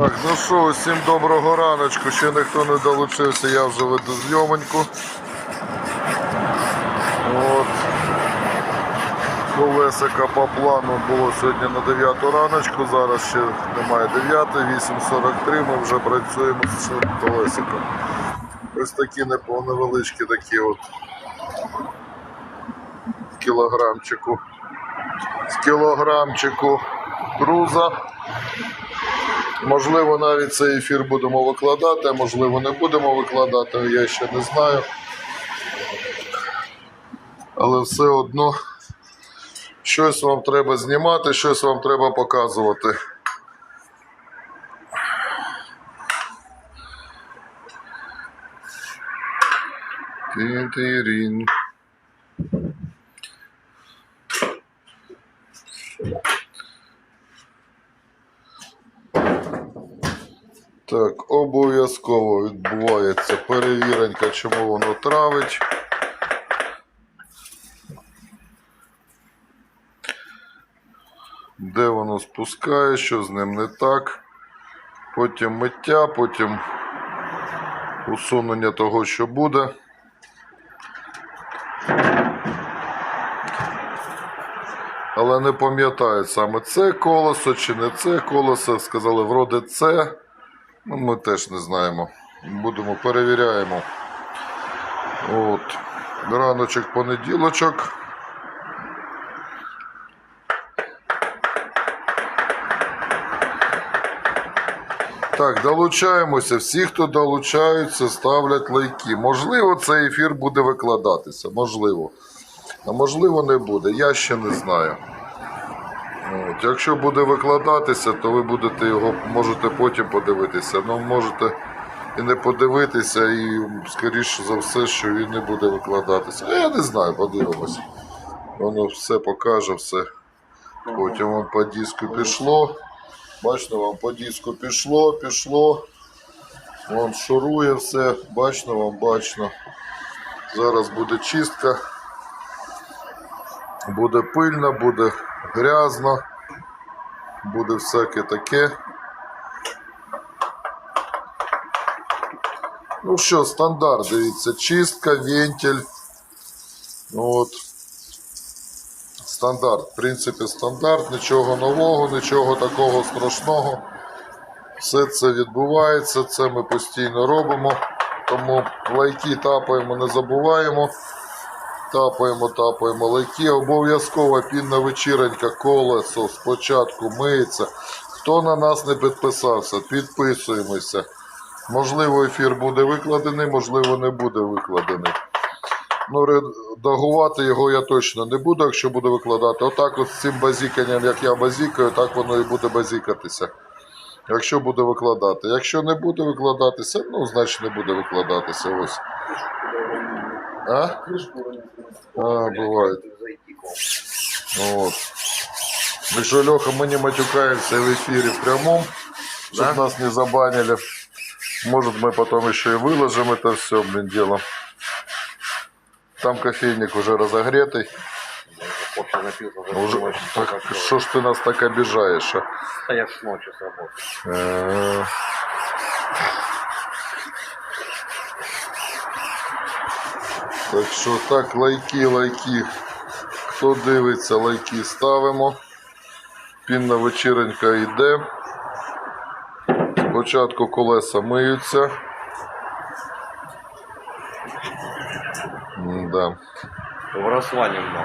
Так, ну що, усім доброго раночку. Ще ніхто не долучився, я вже веду зйомоньку. От. Колесика по плану було сьогодні на 9 раночку, зараз ще немає 9, 8.43, ми вже працюємо з колесиком. Ось такі невеличкі такі от кілограмчику. З кілограмчику груза. Можливо, навіть цей ефір будемо викладати, можливо не будемо викладати, я ще не знаю. Але все одно щось вам треба знімати, щось вам треба показувати. Тин-тирін. Так, обов'язково відбувається перевіренька, чому воно травить. Де воно спускає, що з ним не так. Потім миття, потім усунення того, що буде. Але не пам'ятають саме це колесо чи не це колесо. Сказали, вроде це. Ну, ми теж не знаємо. Будемо перевіряємо. От. Раночок понеділочок. Так, долучаємося. Всі, хто долучаються, ставлять лайки. Можливо, цей ефір буде викладатися. Можливо. А можливо, не буде. Я ще не знаю. От. Якщо буде викладатися, то ви будете його можете потім подивитися. Ну, можете і не подивитися, і скоріше за все, що він не буде викладатися. Я не знаю, подивимось. Воно все покаже, все. Потім вон по диску пішло. Бачно, вам по диску пішло, пішло. Вон шурує все, бачно вам, бачно. Зараз буде чистка. Буде пильно, буде грязно, буде всяке таке. Ну що, стандарт, дивіться, чистка, вентиль. От. Стандарт, в принципі, стандарт, нічого нового, нічого такого страшного. Все це відбувається, це ми постійно робимо. Тому лайки тапаємо, не забуваємо. Тапаємо, тапаємо лайки. Обов'язково пінна вечіренька, колесо спочатку миється. Хто на нас не підписався, підписуємося. Можливо, ефір буде викладений, можливо, не буде викладений. Ну, редагувати його я точно не буду, якщо буду викладати. Отак от з цим базіканням, як я базікаю, так воно і буде базікатися. Якщо буде викладати. Якщо не буде викладатися, ну, значить не буде викладатися. Ось. А? А, бывает. Вот. Мы что, Леха, мы не матюкаемся в эфире в прямом, чтобы нас не забанили. Может, мы потом еще и выложим это все, блин, дело. Там кофейник уже разогретый. Напился, уже Так, что ж ты нас так обижаешь, а? А я ж ночью с работы. Так що так, лайки, лайки. Хто дивиться, лайки ставимо. Пінна вечіренька йде. Спочатку колеса миються. Да. Вросла немного.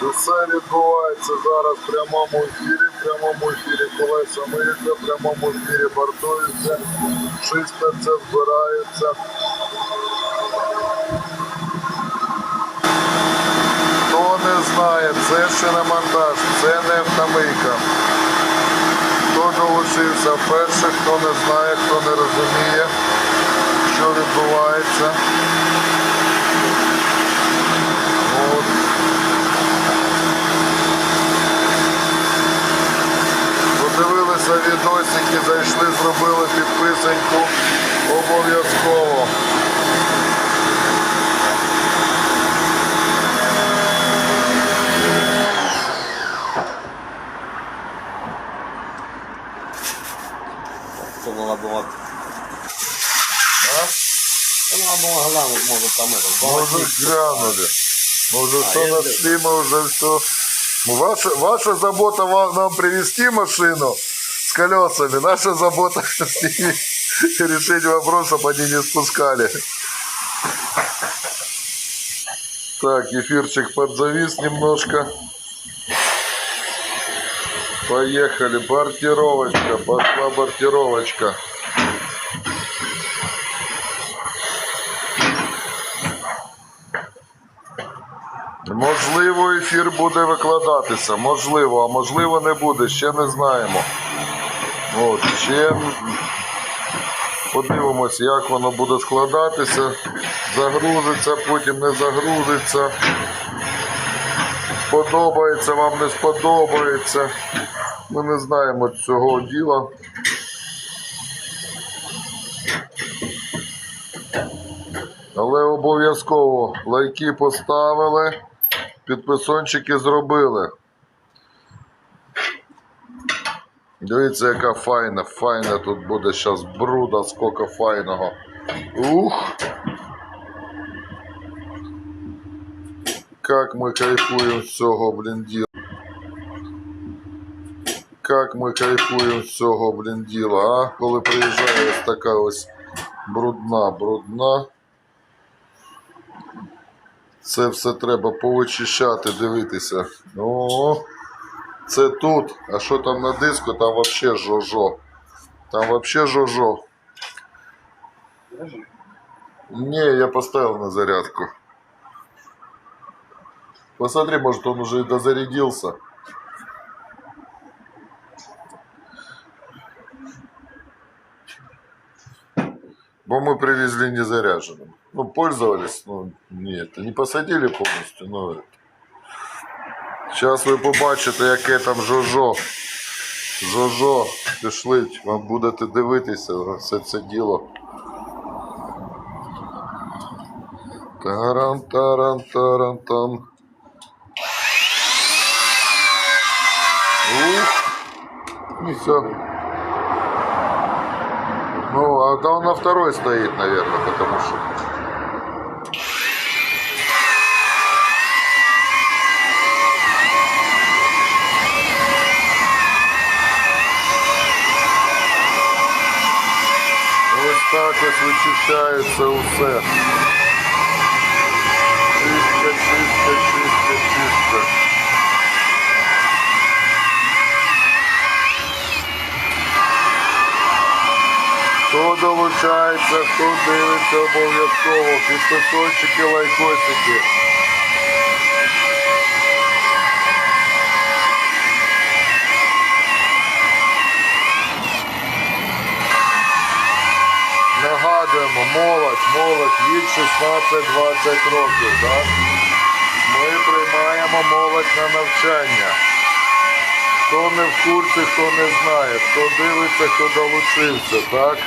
Це все відбувається зараз в прямому ефірі, в прямому ефірі колеса миються, в прямому ефірі бортуються, чистяться, збираються. Знає, це шиномонтаж, це не автомийка. Хто долучився вперше, хто не знає, хто не розуміє, що відбувається. Подивилися відосики, зайшли, зробили підписаньку обов'язково. Була була. А? Це була була глянуть, може там это. Може глянули. Може все я нашли, мы уже все. Ваша, ваша забота вам, нам привезти машину с колесами. Наша забота с ними решить вопрос, чтобы они не спускали. Так, эфирчик подзавис немножко. Поехали. Бортировочка. Пошла бортировочка. Можливо, ефір буде викладатися. Можливо, а можливо не буде, ще не знаємо. От, ще подивимось, як воно буде складатися. Загрузиться, потім не загрузиться. Сподобається, вам не сподобається. Ми не знаємо цього діла. Але обов'язково лайки поставили, підписончики зробили. Дивіться, яка файна, файна тут буде зараз бруда, скільки файного. Ух! Как ми кайфуємо з цього, блін, діла. Как ми кайфуємо з цього, блін, діла, а? Коли приїжджає ось така ось брудна, брудна. Це все треба повичищати, дивитися. О, це тут. А що там на диску? Там вообще жожо. Там вообще жожо. Не, я поставил на зарядку. Посмотри, может он уже и дозарядился. Бо мы привезли незаряженным. Ну, пользовались, ну, нет, не посадили полностью, но это. Зараз ви побачите, яке там жожо. Жожо, пішли, вам будете дивитися на все це діло. таран таран таран тан Ух, и все. Ну, а да он на второй стоит, наверное, потому что... Ось так ось вичищається усе. Хто долучається, хто дивиться обов'язково, підписочки, лайкосики. Нагадуємо, молодь, молодь від 16-20 років. Так? Ми приймаємо молодь на навчання. Хто не в курсі, хто не знає, хто дивиться, хто долучився, так?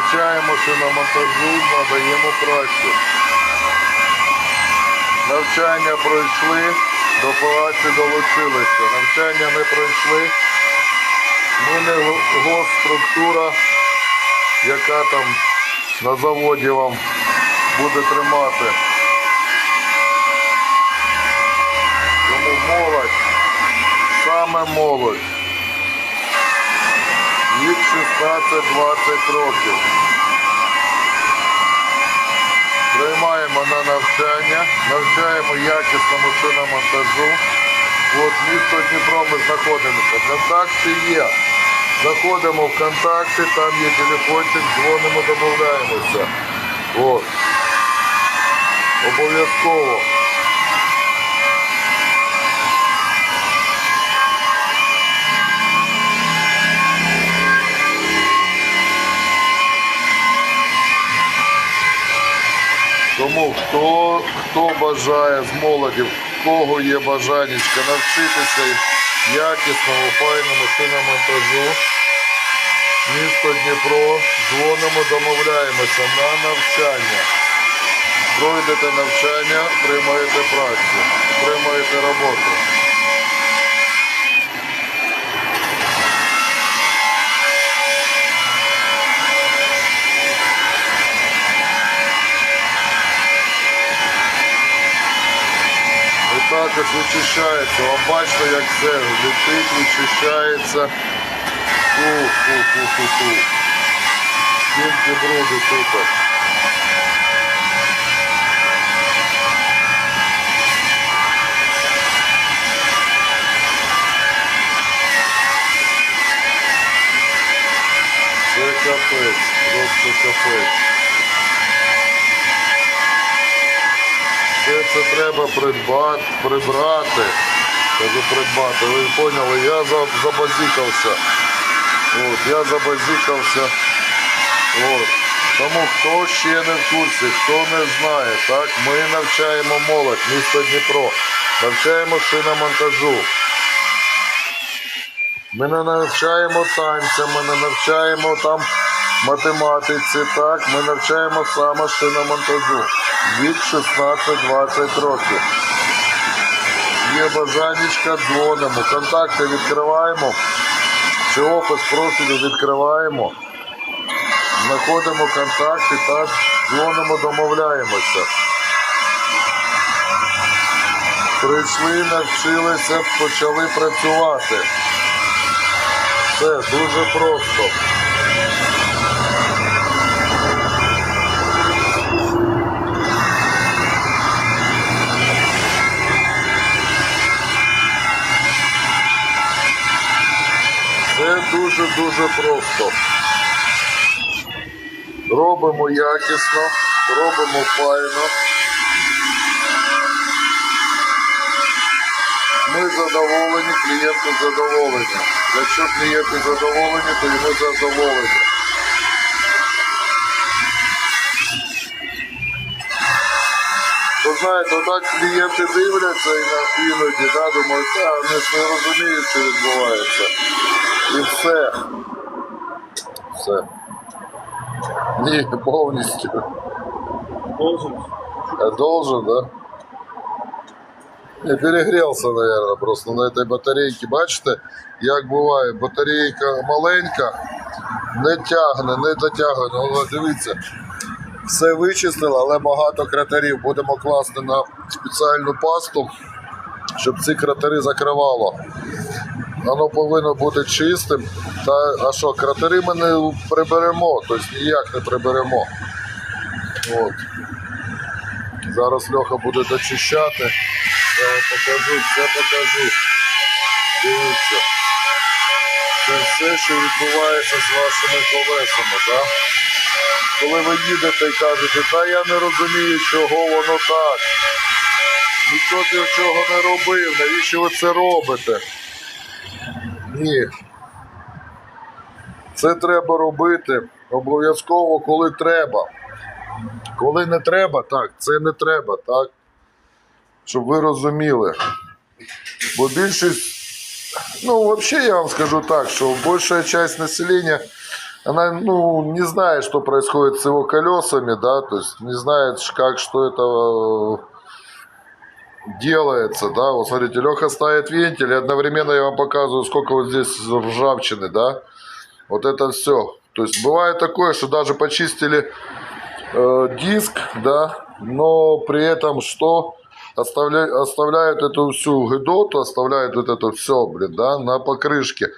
Навчаємо шиномонтажу, надаємо працю. Навчання пройшли, до праці долучилися. Навчання не пройшли. Ми не госструктура, яка там на заводі вам буде тримати. Тому молодь, саме молодь. Від 16-20 років. Приймаємо на навчання, навчаємо якісному шиномонтажу. От місто Дніпро ми знаходимося. Контакти є. Заходимо в контакти, там є телефончик, дзвонимо, домовляємося. Обов'язково. Хто, бажає з молоді, в кого є бажання навчитися якісному, файному шиномонтажу, місто Дніпро, дзвонимо, домовляємося на навчання. Пройдете навчання, приймаєте працю, приймаєте роботу. І також вичищається. Вам бачите, як це летить, вичищається. Фу-фу-фу-фу-фу. Скільки бруду тут. Це капець, просто капець. Це треба придбати, прибрати. Кажу придбати. Ви поняли, я забазікався. От, я забазікався. От. Тому хто ще не в курсі, хто не знає, так, ми навчаємо молодь, місто Дніпро, навчаємо шиномонтажу. Ми не навчаємо танцям, ми не навчаємо там математиці, так, ми навчаємо саме шиномонтажу від 16-20 років. Є бажанечка, дзвонимо, контакти відкриваємо, чи офіс профілю відкриваємо, знаходимо контакти, так, дзвонимо, домовляємося. Прийшли, навчилися, почали працювати. Все дуже просто. Дуже-дуже просто. Робимо якісно, робимо файно. Ми задоволені, клієнти задоволені. Якщо клієнти задоволені, то і ми задоволені. Ви знаєте, отак клієнти дивляться і на іноді, да, думають, а вони ж не розуміють, що відбувається. І все. Все. Ні, повністю. Должен. Я должен, да? Я перегрелся, наверное, просто на этой батарейке. Бачите, як буває, батарейка маленька, не тягне, не дотягне. Ну, дивіться, все вичислило, але багато кратерів. Будемо класти на спеціальну пасту, щоб ці кратери закривало. Воно повинно бути чистим. Та, а що, кратери ми не приберемо, тобто ніяк не приберемо. От. Зараз Льоха буде дочищати. Я вам покажу, все покажу. Дивіться. Це все, що відбувається з вашими колесами, так? Коли ви їдете і кажете, та я не розумію, чого воно так. Ніхто ти чого не робив, навіщо ви це робите? Ні. Це треба робити обов'язково, коли треба. Коли не треба, так, це не треба, так? Щоб ви розуміли. Бо більшість, ну, взагалі я вам скажу так, что большая часть населения, она, ну, не знает, что происходит с его колесами, да, то есть не знает, как, что это э, делается, да. Вот смотрите, Леха ставит вентиль, одновременно я вам показываю, сколько вот здесь ржавчины, да. Вот это все. То есть бывает такое, что даже почистили э, диск, да, но при этом что оставляют, оставляют эту всю гидоту, оставляют вот это все, блин, да, на покрышке.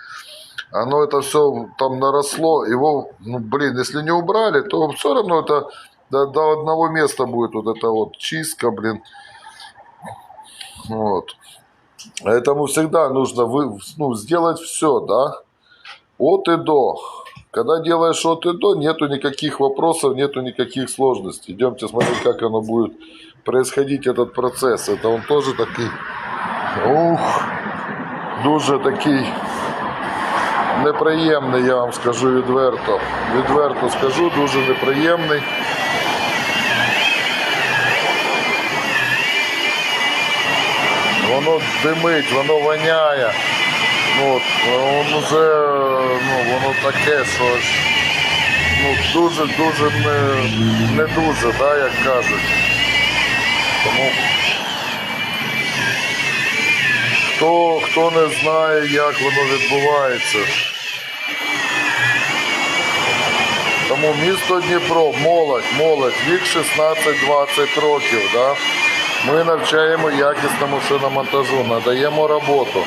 Оно это все там наросло, его, ну, блин, если не убрали, то все равно это до, до одного места будет вот эта вот чистка, блин. Вот. Поэтому всегда нужно вы, ну, сделать все, да, от и до. Когда делаешь от и до, нету никаких вопросов, нету никаких сложностей. Идемте смотреть, как оно будет происходить, этот процесс. Это он тоже такой, ух, дуже такий неприємний, я вам скажу відверто. Відверто скажу, дуже неприємний. Воно димить, воно воняє. Ну, от, воно вже, ну, воно таке, що ну, дуже-дуже не, не дуже, да, як кажуть. Тому хто, хто не знає, як воно відбувається. Тому місто Дніпро, молодь, молодь, вік 16-20 років. Да? Ми навчаємо якісному шиномонтажу, надаємо роботу.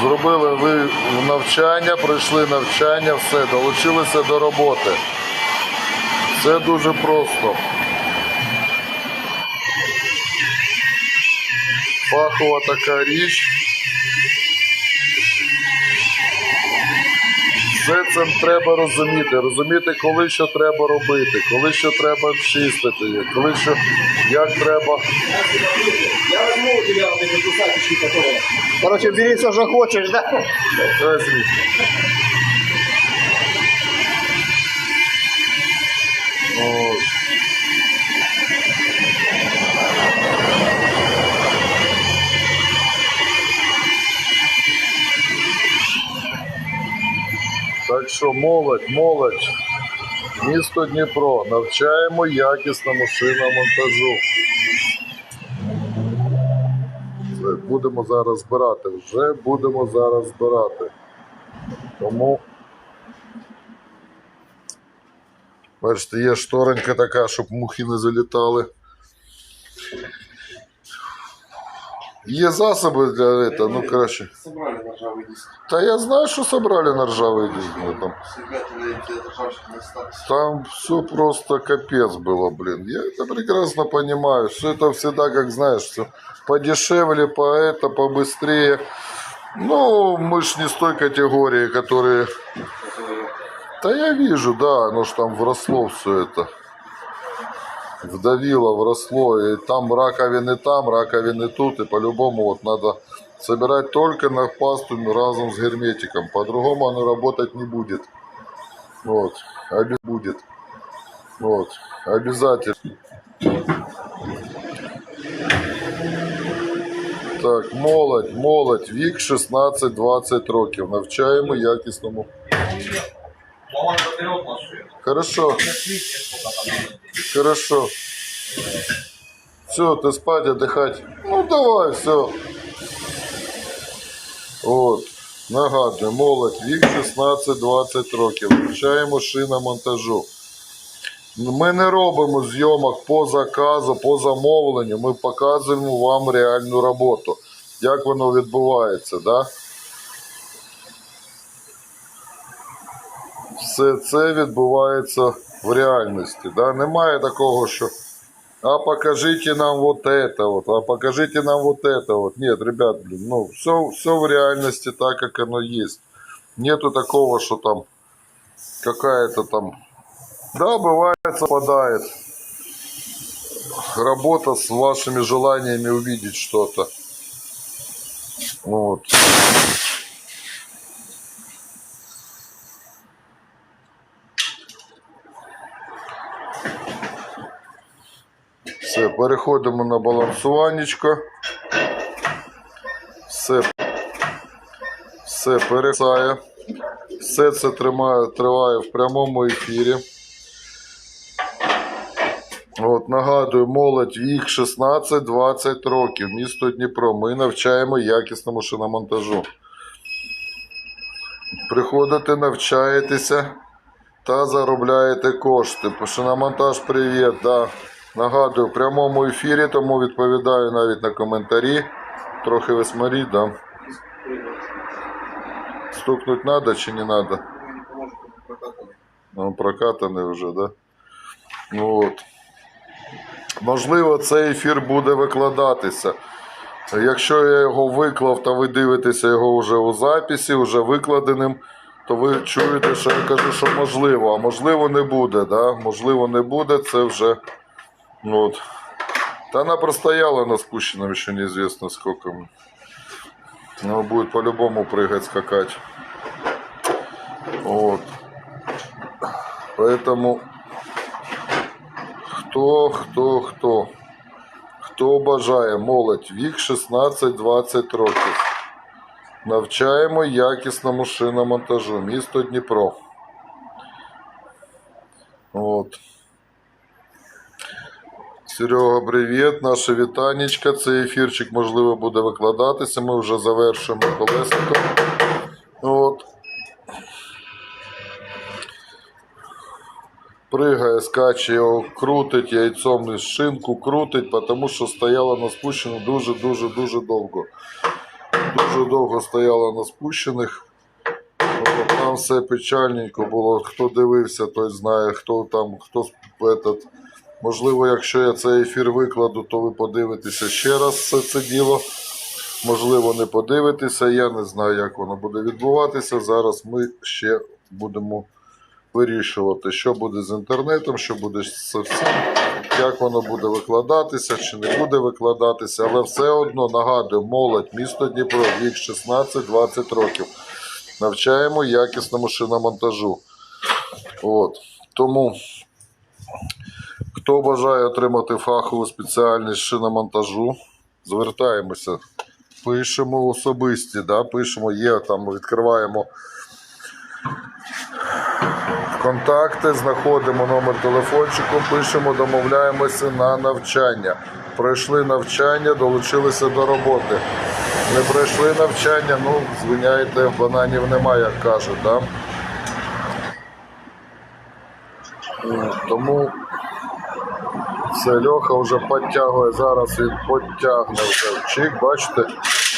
Зробили ви навчання, пройшли навчання, все, долучилися до роботи. Все дуже просто. Фахова така річ. Все це треба розуміти. Розуміти, коли що треба робити, коли що треба чистити, коли що як треба. Я возьму у тебя вот эти кусачечки, которые... Короче, бери все, что хочешь, да? Возьми. Що молодь, молодь, місто Дніпро, навчаємо якісному шиномонтажу. Будемо зараз збирати. Вже будемо зараз збирати. Тому. Бачите, є шторонька така, щоб мухи не залітали. Є засоби для этого, ну коротше. Собрали ржавый диск. Та я знаю, що собрали на ржавий диск. ну, там. На. Там все просто капец было, блин. Я это прекрасно понимаю. Все это всегда, как знаешь, все подешевле, по это, побыстрее. Ну, мы ж не с той категории, которые... Да я вижу, да, оно ж там вросло все это. Вдавило, вросло. И там раковины там, раковины тут. И по-любому вот надо собирать только на пасту разом с герметиком. По-другому оно работать не будет. Вот. Оби- будет. Вот. Обязательно. Так, молодь, молодь, вік 16-20 років. Навчаємо якісному. По-моему, поперек машины. Хорошо, хорошо. Все, ты спать, отдыхать. Ну давай, все. От. Нагадую, молодь, вік 16-20 років. Навчаємо шиномонтажу. Ми не робимо зйомок по заказу, по замовленню. Ми показуємо вам реальну роботу. Як воно відбувається, да? Все це відбувається в реальності. Да? Немає такого, що а покажите нам вот это вот, а покажите нам вот это вот. Нет, ребят, блин, ну все, все в реальности так, как оно есть. Нету такого, что там какая-то там... Да, бывает, совпадает. Работа с вашими желаниями увидеть что-то. Вот. Переходимо на балансуваннячко. Все, все пересає. Все це тримає, триває в прямому ефірі. От, нагадую, молодь вік 16-20 років, місто Дніпро. Ми навчаємо якісному шиномонтажу. Приходите, навчаєтеся та заробляєте кошти. Шиномонтаж привіт, да. Нагадую, в прямому ефірі, тому відповідаю навіть на коментарі. Трохи весмарі, да. Стукнуть надо чи не прокатали. Ну, прокатаний вже, да? Ну, от. Можливо, цей ефір буде викладатися. Якщо я його виклав та ви дивитеся його вже у записі, вже викладеним, то ви чуєте, що я кажу, що можливо, а можливо не буде. Да? Можливо, не буде, це вже. Ну, от. Она простояла на спущенном еще неизвестно сколько. Но будет по-любому прыгать, скакать. Вот. Поэтому кто, кто, кто, Хто бажає молодь вік 16-20 років. Навчаємо якісному шиномонтажу. Місто Дніпро. От. Серега, привіт, наше вітанечка. Цей ефірчик, можливо, буде викладатися. Ми вже завершуємо колесиком. От. Пригає, скаче, його крутить, яйцом шинку крутить, тому що стояла на спущених дуже-дуже дуже довго. Дуже довго стояла на спущених. Там все печальненько було. Хто дивився, той знає, хто там, хто этот. Можливо, якщо я цей ефір викладу, то ви подивитеся ще раз все це діло. Можливо, не подивитеся. Я не знаю, як воно буде відбуватися. Зараз ми ще будемо вирішувати, що буде з інтернетом, що буде з цим, як воно буде викладатися чи не буде викладатися. Але все одно нагадую, молодь, місто Дніпро, вік 16-20 років. Навчаємо якісному шиномонтажу. От. Тому, хто бажає отримати фахову спеціальність шиномонтажу, звертаємося. Пишемо особисті, да? пишемо, є там, відкриваємо контакти, знаходимо номер телефончику, пишемо, домовляємося на навчання. Пройшли навчання, долучилися до роботи. Не пройшли навчання, ну, звиняйте, бананів немає, як кажуть, да? Тому все, Льоха вже підтягує, зараз він підтягне вже. Чик, бачите,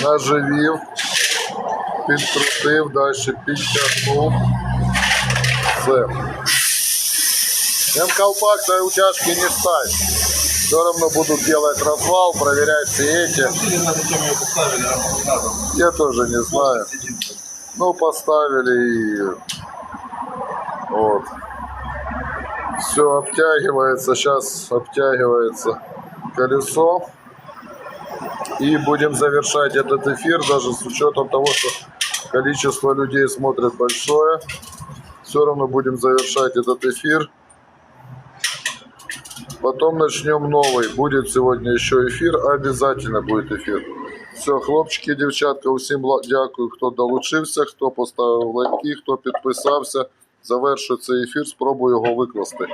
наживів, підкрутив, далі підтягнув. Все. Тем колпак на утяжке не ставь. Все равно будут делать развал, проверять все эти. Не знаю, зачем ее поставили, а не надо. Я тоже не знаю. Ну, поставили и вот. Все обтягивается, сейчас обтягивается колесо. И будем завершать этот эфир, даже с учетом того, что количество людей смотрит большое. Все равно будем завершать этот эфир. Потом начнем новый. Будет сегодня еще эфир. Обязательно будет эфир. Все, хлопчики, дівчатка, усім бла- дякую, хто долучився, хто поставив лайки, хто підписався. Завершую цей ефір, спробую його викласти.